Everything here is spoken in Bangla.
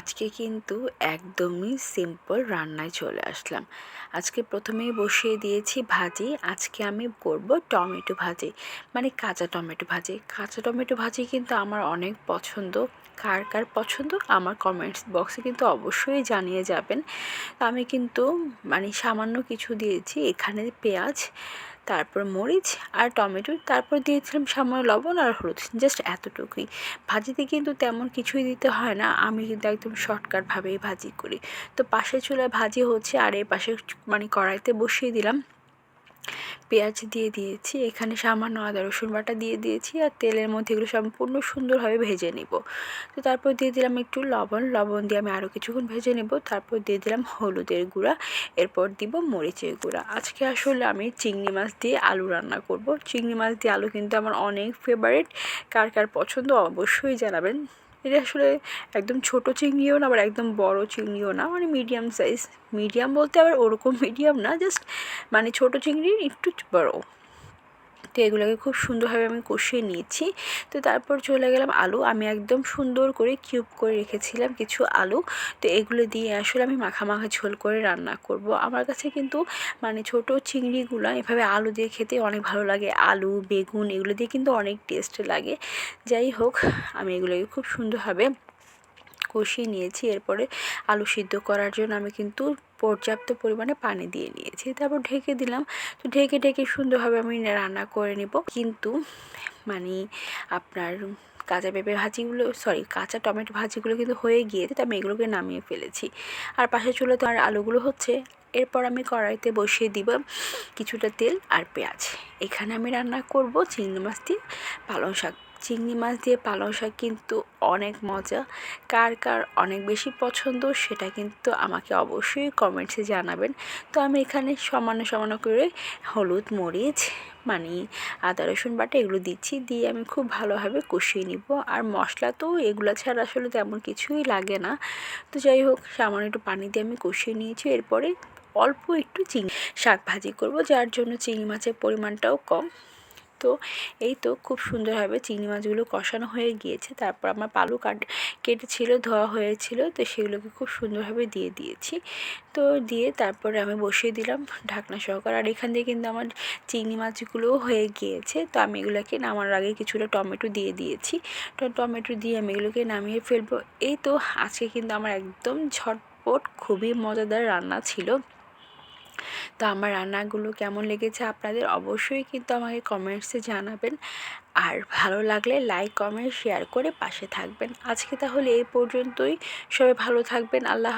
আজকে কিন্তু একদমই সিম্পল রান্নায় চলে আসলাম। আজকে প্রথমেই বসিয়ে দিয়েছি ভাজি, আজকে আমি করব টমেটো ভাজি মানে কাঁচা টমেটো ভাজি। কাঁচা টমেটো ভাজি কিন্তু আমার অনেক পছন্দ। কার কার পছন্দ? আমার কমেন্টস বক্সে কিন্তু অবশ্যই জানিয়ে যাবেন। আমি কিন্তু মানে সামান্য কিছু দিয়েছি। এখানে পেঁয়াজ তারপর মরিচ আর টমেটো, তারপর দিয়েছিলাম সামান্য লবণ আর হলুদ জাস্ট এতটুকুই। ভাজিতে কিন্তু তেমন কিছুই দিতে হয় না, আমি কিন্তু একদম শর্টকাটভাবেই ভাজি করি। তো পাশে চুলায় ভাজি হচ্ছে আর এই পাশে মানে কড়াইতে বসিয়ে দিলাম। পেঁয়াজ দিয়ে দিয়েছি, এখানে সামান্য আদা, রসুন বাটা দিয়ে দিয়েছি আর তেলের মধ্যে এগুলো সম্পূর্ণ সুন্দরভাবে ভেজে নেব। তো তারপর দিয়ে দিলাম একটু লবণ লবণ দিয়ে আমি আরও কিছুক্ষণ ভেজে নেব। তারপর দিয়ে দিলাম হলুদের গুঁড়া, এরপর দিব মরিচের গুঁড়া। আজকে আসলে আমি চিংড়ি মাছ দিয়ে আলু রান্না করব। চিংড়ি মাছ দিয়ে আলু কিন্তু আমার অনেক ফেভারিট কার কার পছন্দ অবশ্যই জানাবেন। এটা আসলে একদম ছোট চিংড়িও না, আবার একদম বড় চিংড়িও না মানে মিডিয়াম সাইজ মিডিয়াম বলতে আবার ওরকম মিডিয়াম না জাস্ট মানে ছোট চিংড়ির একটু বড়। এগুলোকে খুব সুন্দরভাবে আমি কষিয়ে নিয়েছি। তো তারপর চলে গেলাম আলু। আমি একদম সুন্দর করে কিউব করে রেখেছিলাম কিছু আলু। তো এগুলো দিয়ে আসলে আমি মাখা মাখা ঝোল করে রান্না করব। আমার কাছে কিন্তু মানে ছোট চিংড়িগুলো, এভাবে আলু দিয়ে খেতে অনেক ভালো লাগে। আলু, বেগুন এগুলো দিয়ে কিন্তু অনেক টেস্ট লাগে। যাই হোক, আমি এগুলোকে খুব সুন্দরভাবে কষিয়ে নিয়েছি। এরপরে আলু সিদ্ধ করার জন্য আমি কিন্তু পর্যাপ্ত পরিমাণে পানি দিয়ে নিয়েছি। তারপর ঢেকে দিলাম। তো ঢেকে ঢেকে সুন্দরভাবে আমি রান্না করে নেব। কিন্তু মানে আপনার কাঁচা পেঁপে ভাজিগুলো সরি কাঁচা টমেটো ভাজিগুলো কিন্তু হয়ে গিয়েছে, তো আমি এগুলোকে নামিয়ে ফেলেছি। আর পাশে চুলোতে আর আলুগুলো হচ্ছে, এরপর আমি কড়াইতে বসিয়ে দিব কিছুটা তেল আর পেঁয়াজ। এখানে আমি রান্না করব চিংড়ি মাছ দিয়ে পালং শাক চিংড়ি মাছ দিয়ে পালং শাক কিন্তু অনেক মজা। কার কার অনেক বেশি পছন্দ সেটা কিন্তু আমাকে অবশ্যই কমেন্টসে জানাবেন। তো আমি এখানে সমানে সমান করে হলুদ, মরিচ মানে আদা, রসুন বাটা এগুলো দিচ্ছি। দিয়ে আমি খুব ভালোভাবে কষিয়ে নিব। আর মশলা তো এগুলো ছাড়া আসলে তেমন কিছুই লাগে না। তো যাই হোক, সামান্য একটু পানি দিয়ে আমি কষিয়ে নিয়েছি। এরপরে অল্প একটু চিংড়ি শাক ভাজি করব, যার জন্য চিংড়ি মাছের পরিমাণটাও কম। তো এই তো খুব সুন্দরভাবে চিংড়ি মাছগুলো কষানো হয়ে গিয়েছে। তারপর আমার পালু কাট, কেটেছিল, ধোয়া হয়েছিল, তো সেগুলোকে খুব সুন্দরভাবে দিয়ে দিয়েছি। তো দিয়ে তারপরে আমি বসিয়ে দিলাম ঢাকনা সহকার। আর এখান দিয়ে কিন্তু আমার চিংড়ি মাছগুলোও হয়ে গিয়েছে। তো আমি এগুলোকে নামার আগে কিছুটা টমেটো দিয়ে দিয়েছি। তো টমেটো দিয়ে আমি এগুলোকে নামিয়ে ফেলব। এই তো আজকে কিন্তু আমার একদম ঝটপট খুবই মজাদার রান্না ছিল। তো আমার রান্নাগুলো কেমন লেগেছে আপনাদের অবশ্যই কিন্তু আমাকে কমেন্টসে জানাবেন। আর ভালো লাগলে লাইক কমেন্ট শেয়ার করে পাশে থাকবেন। আজকে তাহলে এই পর্যন্তই। সবাই ভালো থাকবেন। আল্লাহ